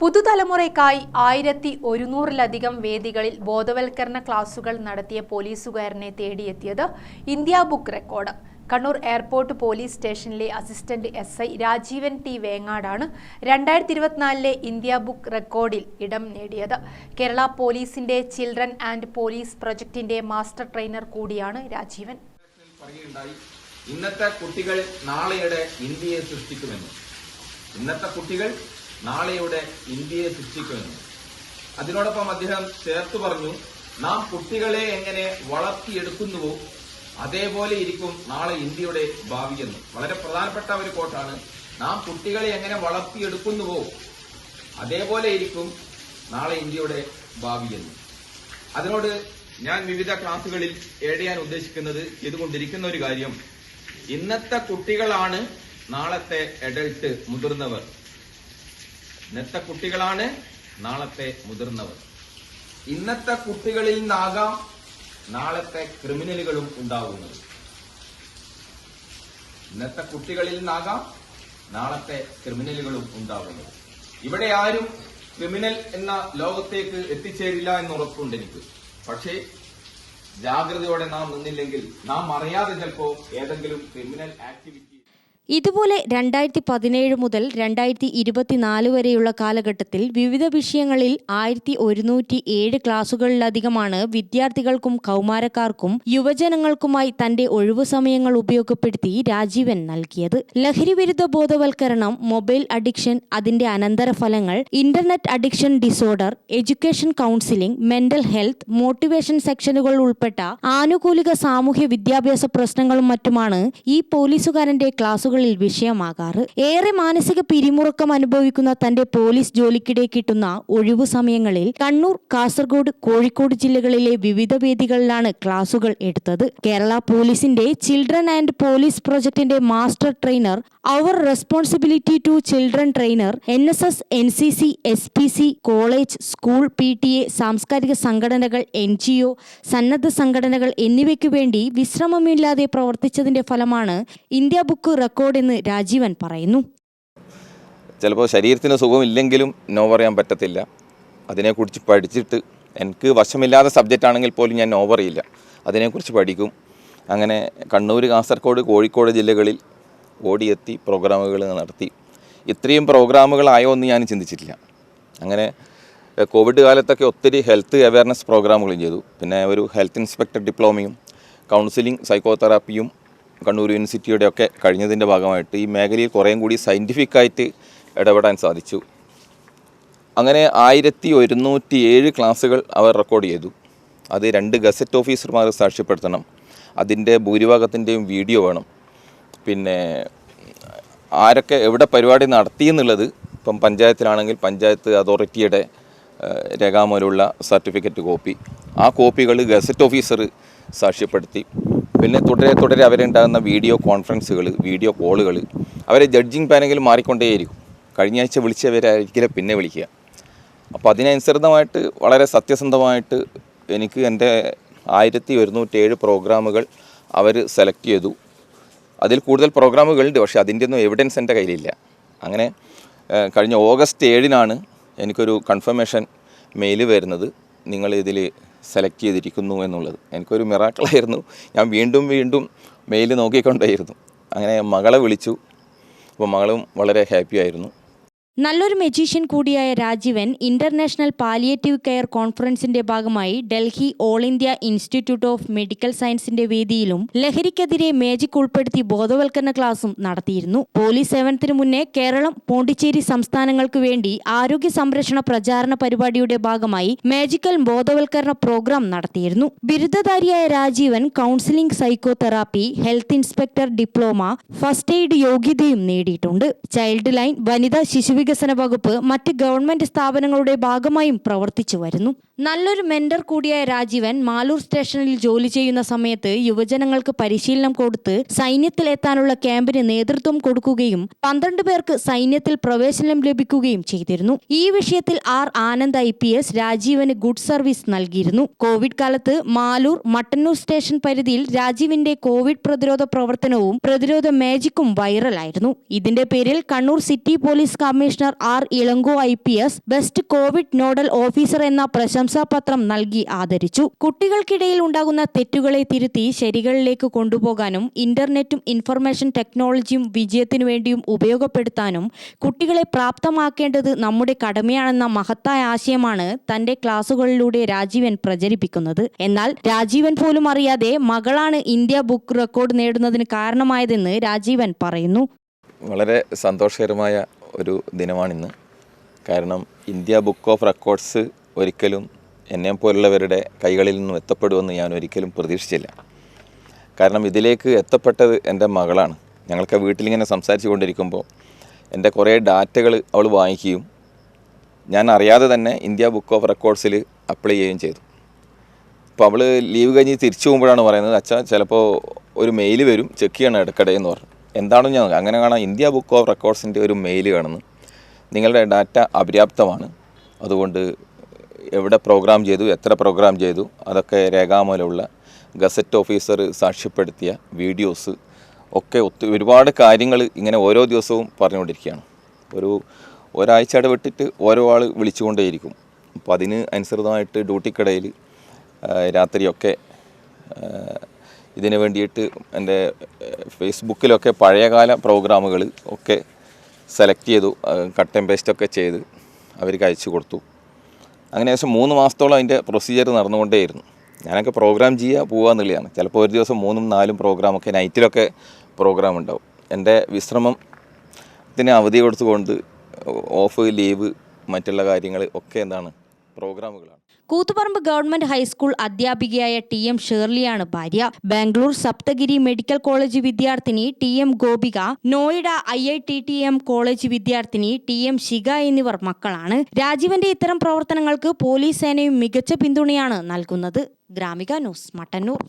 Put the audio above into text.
പുതുതലമുറയ്ക്കായി ആയിരത്തി ഒരുന്നൂറിലധികം വേദികളിൽ ബോധവൽക്കരണ ക്ലാസുകൾ നടത്തിയ പോലീസുകാരനെ തേടിയെത്തിയത് India book record. Kannur airport police സ്റ്റേഷനിലെ assistant S I Rajeevan T വേങ്ങാടാണ് രണ്ടായിരത്തി ഇരുപത്തിനാലിലെ ഇന്ത്യ ബുക്ക് റെക്കോർഡിൽ ഇടം നേടിയത്. കേരള പോലീസിന്റെ ചിൽഡ്രൻ ആൻഡ് പോലീസ് പ്രൊജക്ടിന്റെ മാസ്റ്റർ ട്രെയിനർ കൂടിയാണ് രാജീവൻ. ഇന്നത്തെ കുട്ടികൾ നാളെയുടെ ഇന്ത്യയെ സൃഷ്ടിക്കുമെന്ന്. ഇന്നത്തെ കുട്ടികൾ നാളെയുടെ ഇന്ത്യയെ സൃഷ്ടിക്കുമെന്ന് അതിനോടൊപ്പം അദ്ദേഹം ചേർത്തു പറഞ്ഞു നാം കുട്ടികളെ എങ്ങനെ വളർത്തിയെടുക്കുന്നുവോ അതേപോലെ ഇരിക്കും നാളെ ഇന്ത്യയുടെ ഭാവിയെന്ന് വളരെ പ്രധാനപ്പെട്ട ഒരു കോട്ടാണ് നാം കുട്ടികളെ എങ്ങനെ വളർത്തിയെടുക്കുന്നുവോ അതേപോലെ ഇരിക്കും നാളെ ഇന്ത്യയുടെ ഭാവിയെന്ന് അതിനോട് ഞാൻ വിവിധ ക്ലാസുകളിൽ ഏഡ് ഉദ്ദേശിക്കുന്നത് ചെയ്തുകൊണ്ടിരിക്കുന്ന ഒരു കാര്യം. ഇന്നത്തെ കുട്ടികളാണ് നാളത്തെ എഡൽട്ട് മുതിർന്നവർ. ഇന്നത്തെ കുട്ടികളാണ് നാളത്തെ മുതിർന്നവർ. ഇന്നത്തെ കുട്ടികളിൽ നിന്നാകാം നാളത്തെ ക്രിമിനലുകളും ഉണ്ടാവുന്നത്. ഇന്നത്തെ കുട്ടികളിൽ നിന്നാകാം നാളത്തെ ക്രിമിനലുകളും ഉണ്ടാകുന്നത് ഇവിടെ ആരും ക്രിമിനൽ എന്ന ലോകത്തേക്ക് എത്തിച്ചേരില്ല എന്ന് ഉറപ്പുണ്ട് എനിക്ക്. പക്ഷേ ജാഗ്രതയോടെ നാം നിന്നില്ലെങ്കിൽ നാം അറിയാതെ ചിലപ്പോ ഏതെങ്കിലും ക്രിമിനൽ ആക്ടിവിറ്റി ഇതുപോലെ രണ്ടായിരത്തി പതിനേഴ് മുതൽ രണ്ടായിരത്തി ഇരുപത്തിനാല് വരെയുള്ള കാലഘട്ടത്തിൽ വിവിധ വിഷയങ്ങളിൽ ആയിരത്തി ഒരുന്നൂറ്റി ഏഴ് ക്ലാസുകളിലധികമാണ് വിദ്യാർത്ഥികൾക്കും കൗമാരക്കാർക്കും യുവജനങ്ങൾക്കുമായി തന്റെ ഒഴിവു സമയങ്ങൾ ഉപയോഗപ്പെടുത്തി രാജീവൻ നൽകിയത്. ലഹരിവിരുദ്ധ ബോധവൽക്കരണം മൊബൈൽ അഡിക്ഷൻ അതിന്റെ അനന്തരഫലങ്ങൾ internet addiction disorder education counselling mental health motivation സെക്ഷനുകൾ ഉൾപ്പെട്ട ആനുകൂലിക സാമൂഹ്യ വിദ്യാഭ്യാസ പ്രശ്നങ്ങളും മറ്റുമാണ് ഈ പോലീസുകാരന്റെ ക്ലാസുകളിൽ വിഷയമാകാറ്. ഏറെ മാനസിക പിരിമുറുക്കം അനുഭവിക്കുന്ന തന്റെ പോലീസ് ജോലിക്കിടെ കിട്ടുന്ന ഒഴിവു സമയങ്ങളിൽ കണ്ണൂർ കാസർഗോഡ് കോഴിക്കോട് ജില്ലകളിലെ വിവിധ വേദികളിലാണ് ക്ലാസുകൾ എടുത്തത്. കേരള പോലീസിന്റെ children and police പ്രൊജക്ടിന്റെ master trainer our responsibility to children trainer N S S N C C S P C college school P T A സാംസ്കാരിക സംഘടനകൾ എൻ ജി ഒ സന്നദ്ധ സംഘടനകൾ എന്നിവയ്ക്കു വേണ്ടി വിശ്രമമില്ലാതെ പ്രവർത്തിച്ചതിന്റെ ഫലമാണ് ഇന്ത്യ ബുക്ക് റെക്കോർഡെന്ന് രാജീവൻ പറയുന്നു. ചിലപ്പോൾ ശരീരത്തിന് സുഖമില്ലെങ്കിലും നോ പറയാൻ പറ്റത്തില്ല. അതിനെക്കുറിച്ച് പഠിച്ചിട്ട് എനിക്ക് വശമില്ലാത്ത സബ്ജക്റ്റ് ആണെങ്കിൽ പോലും ഞാൻ നോ പറയില്ല. അതിനെക്കുറിച്ച് പഠിക്കും. അങ്ങനെ കണ്ണൂർ കാസർഗോഡ് കോഴിക്കോട് ജില്ലകളിൽ ഓടിയെത്തി പ്രോഗ്രാമുകൾ നടത്തി. ഇത്രയും പ്രോഗ്രാമുകളായോ എന്ന് ഞാൻ ചിന്തിച്ചിട്ടില്ല. അങ്ങനെ കോവിഡ് കാലത്തൊക്കെ ഒത്തിരി ഹെൽത്ത് അവയർനെസ് പ്രോഗ്രാമുകളും ചെയ്തു. പിന്നെ ഒരു ഹെൽത്ത് ഇൻസ്പെക്ടർ ഡിപ്ലോമയും കൗൺസിലിംഗ് സൈക്കോതെറാപ്പിയും കണ്ണൂർ യൂണിവേഴ്സിറ്റിയുടെ ഒക്കെ കഴിഞ്ഞതിന്റെ ഭാഗമായിട്ട് ഈ മേഖലയിൽ കുറേയും കൂടി സയന്റിഫിക്കായിട്ട് ഇടപെടാൻ സാധിച്ചു. അങ്ങനെ ആയിരത്തി ഒരുന്നൂറ്റി ഏഴ് ക്ലാസ്സുകൾ അവർ റെക്കോർഡ് ചെയ്തു. അത് രണ്ട് ഗസറ്റ് ഓഫീസർമാർ സാക്ഷ്യപ്പെടുത്തണം. അതിന്റെ ഭൂരിഭാഗത്തിന്റെയും വീഡിയോ വേണം. പിന്നെ ആരൊക്കെ എവിടെ പരിപാടി നടത്തി എന്നുള്ളത് ഇപ്പം പഞ്ചായത്തിലാണെങ്കിൽ പഞ്ചായത്ത് അതോറിറ്റിയുടെ രേഖാമൂലമുള്ള സർട്ടിഫിക്കറ്റ് കോപ്പി. ആ കോപ്പികൾ ഗസറ്റ് ഓഫീസർ സാക്ഷ്യപ്പെടുത്തി. പിന്നെ തുടരെ തുടരെ അവരുണ്ടാകുന്ന വീഡിയോ കോൺഫറൻസുകൾ വീഡിയോ കോളുകൾ അവരെ ജഡ്ജിങ് പാനലിൽ മാറിക്കൊണ്ടേയിരിക്കും. കഴിഞ്ഞ ആഴ്ച വിളിച്ചവരായിരിക്കില്ല പിന്നെ വിളിക്കുക. അപ്പോൾ അതിനനുസൃതമായിട്ട് വളരെ സത്യസന്ധമായിട്ട് എനിക്ക് എന്റെ ആയിരത്തി ഒരുന്നൂറ്റേഴ് പ്രോഗ്രാമുകൾ അവർ സെലക്ട് ചെയ്തു. അതിൽ കൂടുതൽ പ്രോഗ്രാമുകളുണ്ട് പക്ഷേ അതിന്റെ ഒന്നും എവിഡൻസ് എന്റെ കയ്യിലില്ല. അങ്ങനെ കഴിഞ്ഞ ഓഗസ്റ്റ് ഏഴിനാണ് എനിക്കൊരു കൺഫർമേഷൻ മെയിൽ വരുന്നത്. നിങ്ങൾ ഇതിൽ സെലക്ട് ചെയ്തിരിക്കുന്നു എന്നുള്ളത്. എനിക്കൊരു മിറാക്കളായിരുന്നു ഞാൻ വീണ്ടും വീണ്ടും മെയിൽ നോക്കിക്കൊണ്ടേയിരുന്നു. അങ്ങനെ മകളെ വിളിച്ചു. അപ്പോൾ മകളും വളരെ ഹാപ്പി ആയിരുന്നു. നല്ലൊരു മെജീഷ്യൻ കൂടിയായ രാജീവൻ ഇന്റർനാഷണൽ പാലിയേറ്റീവ് കെയർ കോൺഫറൻസിന്റെ ഭാഗമായി Delhi all India institute of medical സയൻസിന്റെ വേദിയിലും ലഹരിക്കെതിരെ മേജിക് ഉൾപ്പെടുത്തി ബോധവൽക്കരണ ക്ലാസും നടത്തിയിരുന്നു. പോലീസ് സേവനത്തിനു മുന്നേ കേരളം പോണ്ടിച്ചേരി സംസ്ഥാനങ്ങൾക്ക് വേണ്ടി ആരോഗ്യ സംരക്ഷണ പ്രചാരണ പരിപാടിയുടെ ഭാഗമായി മേജിക്കൽ ബോധവൽക്കരണ പ്രോഗ്രാം നടത്തിയിരുന്നു. ബിരുദധാരിയായ Rajeevan counselling psychotherapy health inspector diploma first aid യോഗ്യതയും നേടിയിട്ടുണ്ട്. ചൈൽഡ് ലൈൻ വനിതാ ശിശുവികസന വകുപ്പ് മറ്റ് ഗവൺമെന്റ് സ്ഥാപനങ്ങളുടെ ഭാഗമായും പ്രവർത്തിച്ചു വരുന്നു. നല്ലൊരു മെന്റർ കൂടിയായ രാജീവൻ മാലൂർ സ്റ്റേഷനിൽ ജോലി ചെയ്യുന്ന സമയത്ത് യുവജനങ്ങൾക്ക് പരിശീലനം കൊടുത്ത് സൈന്യത്തിൽ എത്താനുള്ള ക്യാമ്പിന് നേതൃത്വം കൊടുക്കുകയും പന്ത്രണ്ട് പേർക്ക് സൈന്യത്തിൽ പ്രവേശനം ലഭിക്കുകയും ചെയ്തിരുന്നു. ഈ വിഷയത്തിൽ R Anand I P S Rajeevan good service നൽകിയിരുന്നു. കോവിഡ് കാലത്ത് മാലൂർ മട്ടന്നൂർ സ്റ്റേഷൻ പരിധിയിൽ രാജീവിന്റെ കോവിഡ് പ്രതിരോധ പ്രവർത്തനവും പ്രതിരോധ മാജിക്കും വൈറലായിരുന്നു. ഇതിന്റെ പേരിൽ Kannur city police commissioner R Ilango I P S best covid nodal officer എന്ന പ്രശംസാപത്രം നൽകി ആദരിച്ചു. കുട്ടികൾക്കിടയിൽ ഉണ്ടാകുന്ന തെറ്റുകളെ തിരുത്തി ശരികളിലേക്ക് കൊണ്ടുപോകാനും ഇന്റർനെറ്റും ഇൻഫർമേഷൻ ടെക്നോളജിയും വിജയത്തിനു വേണ്ടിയും ഉപയോഗപ്പെടുത്താനും കുട്ടികളെ പ്രാപ്തമാക്കേണ്ടത് നമ്മുടെ കടമയാണെന്ന മഹത്തായ ആശയമാണ് തന്റെ ക്ലാസുകളിലൂടെ രാജീവൻ പ്രചരിപ്പിക്കുന്നത്. എന്നാൽ രാജീവൻ പോലും അറിയാതെ മകളാണ് ഇന്ത്യ ബുക്ക് റെക്കോർഡ് നേടുന്നതിന് കാരണമായതെന്ന് രാജീവൻ പറയുന്നു. വളരെ സന്തോഷകരമായ ഒരു ദിനമാണിന്ന്. കാരണം ഇന്ത്യ ബുക്ക് ഓഫ് റെക്കോർഡ്സ് ഒരിക്കലും എന്നെ പോലുള്ളവരുടെ കൈകളിൽ നിന്നും എത്തപ്പെടുമെന്ന് ഞാൻ ഒരിക്കലും പ്രതീക്ഷിച്ചില്ല. കാരണം ഇതിലേക്ക് എത്തപ്പെട്ടത് എന്റെ മകളാണ്. ഞങ്ങൾക്ക് വീട്ടിലിങ്ങനെ സംസാരിച്ചു കൊണ്ടിരിക്കുമ്പോൾ എന്റെ കുറേ ഡാറ്റകൾ അവൾ വാങ്ങിക്കുകയും ഞാൻ അറിയാതെ തന്നെ ഇന്ത്യ ബുക്ക് ഓഫ് റെക്കോർഡ്സിൽ അപ്ലൈ ചെയ്യുകയും ചെയ്തു. അപ്പോൾ അവൾ ലീവ് കഴിഞ്ഞ് തിരിച്ചു പോകുമ്പോഴാണ് പറയുന്നത് അച്ഛാ ചിലപ്പോൾ ഒരു മെയിൽ വരും ചെക്ക് ചെയ്യണം ഇടയ്ക്കിടെ എന്ന് പറഞ്ഞു. എന്താണെന്ന് ഞാൻ അങ്ങനെ കാണാം ഇന്ത്യ ബുക്ക് ഓഫ് റെക്കോർഡ്സിന്റെ ഒരു മെയിൽ കാണുന്നു നിങ്ങളുടെ ഡാറ്റ അപര്യാപ്തമാണ്. അതുകൊണ്ട് എവിടെ പ്രോഗ്രാം ചെയ്തു എത്ര പ്രോഗ്രാം ചെയ്തു അതൊക്കെ രേഖാമൂലമുള്ള ഗസറ്റ് ഓഫീസർ സാക്ഷ്യപ്പെടുത്തിയ വീഡിയോസ് ഒക്കെ ഒത്തു ഒരുപാട് കാര്യങ്ങൾ ഇങ്ങനെ ഓരോ ദിവസവും പറഞ്ഞുകൊണ്ടിരിക്കുകയാണ്. ഒരു ഒരാഴ്ച ഇടവിട്ടിട്ട് ഓരോ ആൾ വിളിച്ചുകൊണ്ടേയിരിക്കും. അപ്പോൾ അതിന് അനുസൃതമായിട്ട് ഡ്യൂട്ടിക്കിടയിൽ രാത്രിയൊക്കെ ഇതിന് വേണ്ടിയിട്ട് എന്റെ ഫേസ്ബുക്കിലൊക്കെ പഴയകാല പ്രോഗ്രാമുകൾ ഒക്കെ സെലക്ട് ചെയ്തു കട്ട് ആൻഡ് പേസ്റ്റ് ഒക്കെ ചെയ്ത് അവർക്ക് അയച്ചു കൊടുത്തു. അങ്ങനെ ഏകദേശം മൂന്ന് മാസത്തോളം അതിന്റെ പ്രൊസീജിയർ നടന്നുകൊണ്ടേയിരുന്നു. ഞാനൊക്കെ പ്രോഗ്രാം ചെയ്യുക പോവുക എന്നുള്ളതാണ്. ചിലപ്പോൾ ഒരു ദിവസം മൂന്നും നാലും പ്രോഗ്രാമൊക്കെ നൈറ്റിലൊക്കെ പ്രോഗ്രാം ഉണ്ടാവും. എന്റെ വിശ്രമത്തിന് അവധി കൊടുത്തുകൊണ്ട് ഓഫ് ലീവ് മറ്റുള്ള കാര്യങ്ങൾ ഒക്കെ എന്താണ് പ്രോഗ്രാമുകളാണ്. കൂത്തുപറമ്പ് ഗവൺമെന്റ് ഹൈസ്കൂൾ അധ്യാപികയായ ടി എം ഷേർലിയാണ് ഭാര്യ. ബാംഗ്ലൂർ സപ്തഗിരി മെഡിക്കൽ കോളേജ് വിദ്യാർത്ഥിനി T M Gopika Noida I I T T M college വിദ്യാർത്ഥിനി ടി എം ശിഖ എന്നിവർ മക്കളാണ്. രാജീവന്റെ ഇത്തരം പ്രവർത്തനങ്ങൾക്ക് പോലീസ് സേനയും മികച്ച പിന്തുണയാണ് നൽകുന്നത്. ഗ്രാമിക ന്യൂസ് മട്ടന്നൂർ.